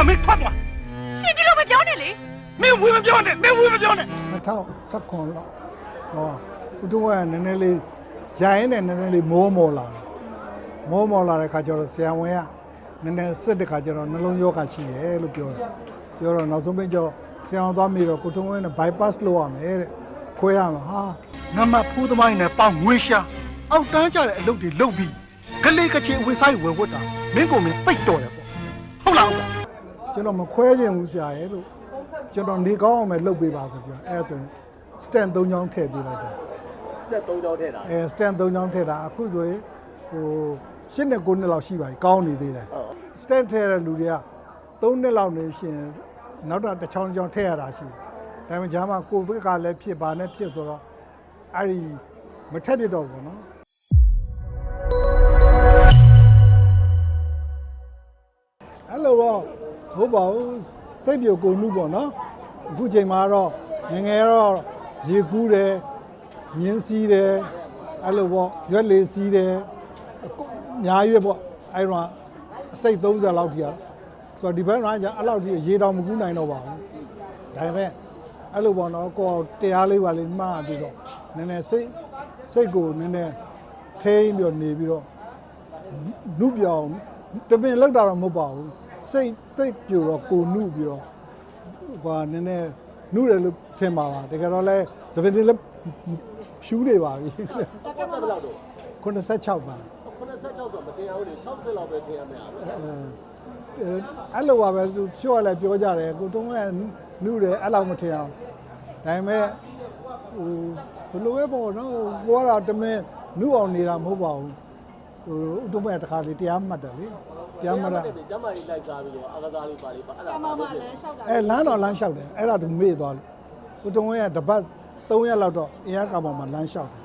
ကောင်မင်းထွက်သွားရှင်ဒီလိုမပြောနဲ့လေမင်းဝေးမပြောနဲ့မင်းဝေးမပြောနဲ့2019လောက်ဟောဦးတော်ကနည်းနည်းလေးရိုင်းနဲ့နည်းနည်းလေးမိုးမော်လာတယ်မိုးမော်လာတဲ့ခါကျတော့ဆရာဝန်ကနည်းနည်းစစ်တဲ့ခါကျတော့နှလုံးရောဂါရှိတယ်လို့ပြောတယ်ပြောတော့နောက်ဆုံးပိတ်ကျတော့ဆရာဝန်သွားမိတော့ကိုထုံးဝင်းနဲ့ bypass လုပ်ရမယ်တဲ့ခွဲရမှာဟာနမဖူးသမိုင်းနဲ့ပေါင်ငွေရှာအောက်တန်းကြတဲ့အလုပ်တွေလုပ်ပြီးကလေးကချေအဝေဆိုင်ဝယ်ဝတ်တာမင်းကိုမင်းပိတ်တော်တယ်ပေါ့ဟုတ်လားဟုတ်လား ကျွန်တော်မခွဲခြင်းဘူးဆရာရဲ့လို့ကျွန်တော်နေကောင်းအောင်ပဲလုပ်ပေးပါဆိုပြောအဲဒါဆိုရင် stand 3ချောင်းထည့်ပေးလိုက်တယ်စက်၃ကြောင်းထည့်တာအဲ stand 3ချောင်းထည့်တာအခုဆိုရင်ဟို၈နှစ်9နှစ်လောက်ရှိပါပြီကောင်းနေသေးတယ်ဟုတ် stand ထည့်တဲ့လူတွေက3နှစ်လောက်နေရှင်နောက်တော့တစ်ချောင်းတစ်ချောင်းထည့်ရတာရှိတယ်ဒါပေမဲ့ဂျာမကိုဗစ်ကလည်းဖြစ်ပါနဲ့ဖြစ်ဆိုတော့အဲ့ဒီမထက်ပြတော့ဘူးနော်အဲ့လိုတော့ ဟုတ်ပါဘူးစိတ်ပြိုကိုနှုပေါ့နော်အခုချိန်မှာတော့ငယ်ငယ်တော့ရေကူးတယ်မြင်းစီးတယ်အဲ့လိုပေါ့ရွက်လေးစီးတယ်အကုန်အများရွက်ပေါ့အဲ့တော့အစိတ်30လောက်ထိရဆိုတော့ဒီဘက်တော့ကျအဲ့လောက်ထိရေတောင်မကူးနိုင်တော့ပါဘူးဒါပေမဲ့အဲ့လိုပေါ့နော်ကိုယ်တရားလေးပါလေးမှားပြီးတော့နည်းနည်းစိတ်စိတ်ကိုနည်းနည်းထိန်းပြီးတော့နေပြီးတော့နုပြောင်တပင်လောက်တာတော့မဟုတ်ပါဘူး စိတ်စိတ်ပြိုတော့ကိုနုပြီးတော့ဟိုနည်းနည်းနုတယ်လို့ထင်ပါပါတကယ်တော့လဲသပင်တွေလည်းဖြူးနေပါပြီတက်ဘယ်လောက်တော့86ပါ86ဆိုတော့မတင်အောင်လေ60လောက်ပဲတင်ရမယ်အဲ့အဲအဲ့လိုပါပဲသူချော့လည်းပြောကြတယ်ကိုတုံးကနုတယ်အဲ့လောက်မထင်အောင်ဒါပေမဲ့ဟိုဘယ်လိုပဲပေါ့နော်ကိုကတော့တမင်နုအောင်နေတာမဟုတ်ပါဘူးဟိုဥတုမဲ့တစ်ခါလေးတရားမှတ်တယ်လေ တရားမှတ်တာကျမကြီးလိုက်စားပြီးတော့အကစားလေးပါလေးပါအဲ့ဒါအမမလည်းရှောက်တာအဲလမ်းတော်လမ်းလျှောက်တယ်အဲ့ဒါသူမေ့သွားလို့ကိုတုံးဝင်းကတပတ်3ရက်လောက်တော့အင်းရကပေါ်မှာလမ်းလျှောက်တယ်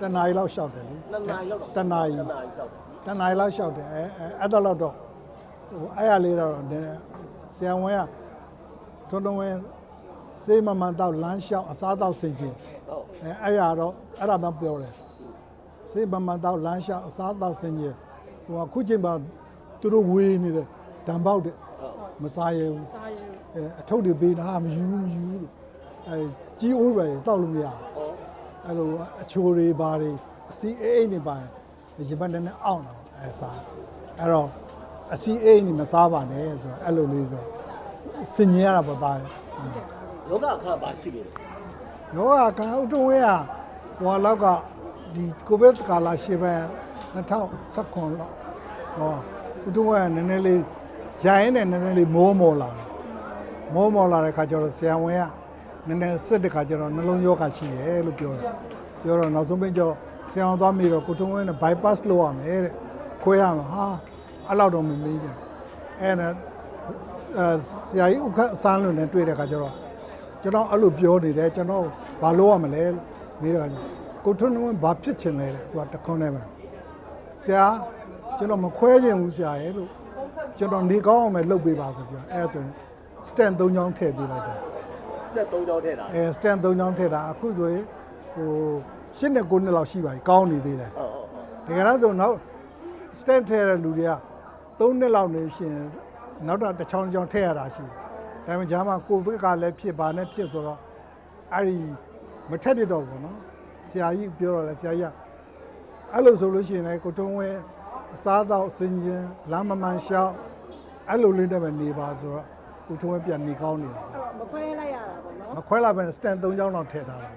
တနားရီလောက်လျှောက်တယ်လေနှစ်နာရီလောက်တော့တနားရီနှစ်နာရီလောက်တနားရီလောက်လျှောက်တယ်အဲအဲအဲ့တော့လောက်တော့ဟိုအဲ့ရလေးတော့နည်းနည်းဆရာဝန်ကထွန်းထွန်းဝင်းစေးမမှန်တော့လမ်းလျှောက်အစားတော့စင်ချင်းဟုတ်အဲအဲ့ရတော့အဲ့ဒါမှပြောတယ်စေးမမှန်တော့လမ်းလျှောက်အစားတော့စင်ချင်းဟိုကခုချိန်မှာ သူတို့ဝေးနေတယ်ဓာန်ပေါက်တဲ့မစားရဘူးစားရဲအဲအထုပ်တွေပေးတာဟာမယူဘူးမယူဘူးလို့အဲကြီးအိုးပဲတောက်လို့မရဘူးဟောအဲလိုအချိုတွေဘာတွေအစီအိတ်နေပါရင်ရေပတ်နဲ့အောင့်တာပေါ့အဲစားအဲ့တော့အစီအိတ်နေမစားပါနဲ့ဆိုတော့အဲ့လိုလေးတော့စင်ញင်ရတာပေါ့သားတယ်ယောဂအခါပါရှိလို့တော့ကကဥတုံဝဲကဟိုလောက်ကဒီကိုဗစ်ကာလရှေ့ဘက်2019လောက်ဟော ဥတုံဝဲကနည်းနည်းလေးရိုင်းနဲ့နည်းနည်းလေးမိုးမော်လာတယ်မိုးမော်လာတဲ့ခါကျတော့ဆရာဝန်ကနည်းနည်းစစ်တဲ့ခါကျတော့နှလုံးရောဂါရှိတယ်လို့ပြောတယ်ပြောတော့နောက်ဆုံးပိတ်ကျတော့ဆရာဝန်သွားမိတော့ကိုထုံးဝင်းနဲ့ bypass လုပ်ရမယ်တဲ့ခွဲရမှာဟာအဲ့လောက်တော့မမေးဘူးအဲ့နဲ့အဲဆရာကြီးဥက္ကစမ်းလို့နဲ့တွေ့တဲ့ခါကျတော့ကျွန်တော်အဲ့လိုပြောနေတယ်ကျွန်တော်ဘာလုပ်ရမလဲလို့မေးတော့ကိုထွန်းဝင်းဘာဖြစ်ချင်လဲတဲ့သူကတခွန်းနဲ့ပဲဆရာ ကျွန်တော်မခွဲခြင်းဘူးဆရာရဲ့လို့ကျွန်တော်နေကောင်းအောင်ပဲလုပ်ပေးပါဆိုပြောအဲဒါဆိုရင် stand 3ချောင်းထည့်ပေးလိုက်တယ်စက်၃ကြောင်းထည့်တာအဲ stand 3ချောင်းထည့်တာအခုဆိုရင်ဟို၈နှစ်9နှစ်လောက်ရှိပါပြီကောင်းနေသေးတယ်ဟုတ်ဟုတ်ဟုတ်တကယ်တော့ဆိုနောက် stand ထည့်တဲ့လူတွေက3နှစ်လောက်နေရှင်နောက်တော့တစ်ချောင်းတစ်ချောင်းထည့်ရတာရှိတယ်ဒါပေမဲ့ဂျာမကိုဗစ်ကလည်းဖြစ်ပါနဲ့ဖြစ်ဆိုတော့အဲ့ဒီမထက်ပြတော့ဘူးနော်ဆရာကြီးပြောတော့လဲဆရာကြီးကအဲ့လိုဆိုလို့ရှိရင်လည်းကိုတုံးဝဲ အစားတော့စင်ရင်လမ်းမမှန်ရှောက်အဲ့လိုလေးနဲ့ပဲနေပါဆိုတော့ကိုတုံးဝဲပြန်နေကောင်းနေတာမခွဲလိုက်ရတာပေါ့နော်မခွဲလာပဲ stand 3ချောင်းတော့ထည့်ထားတာ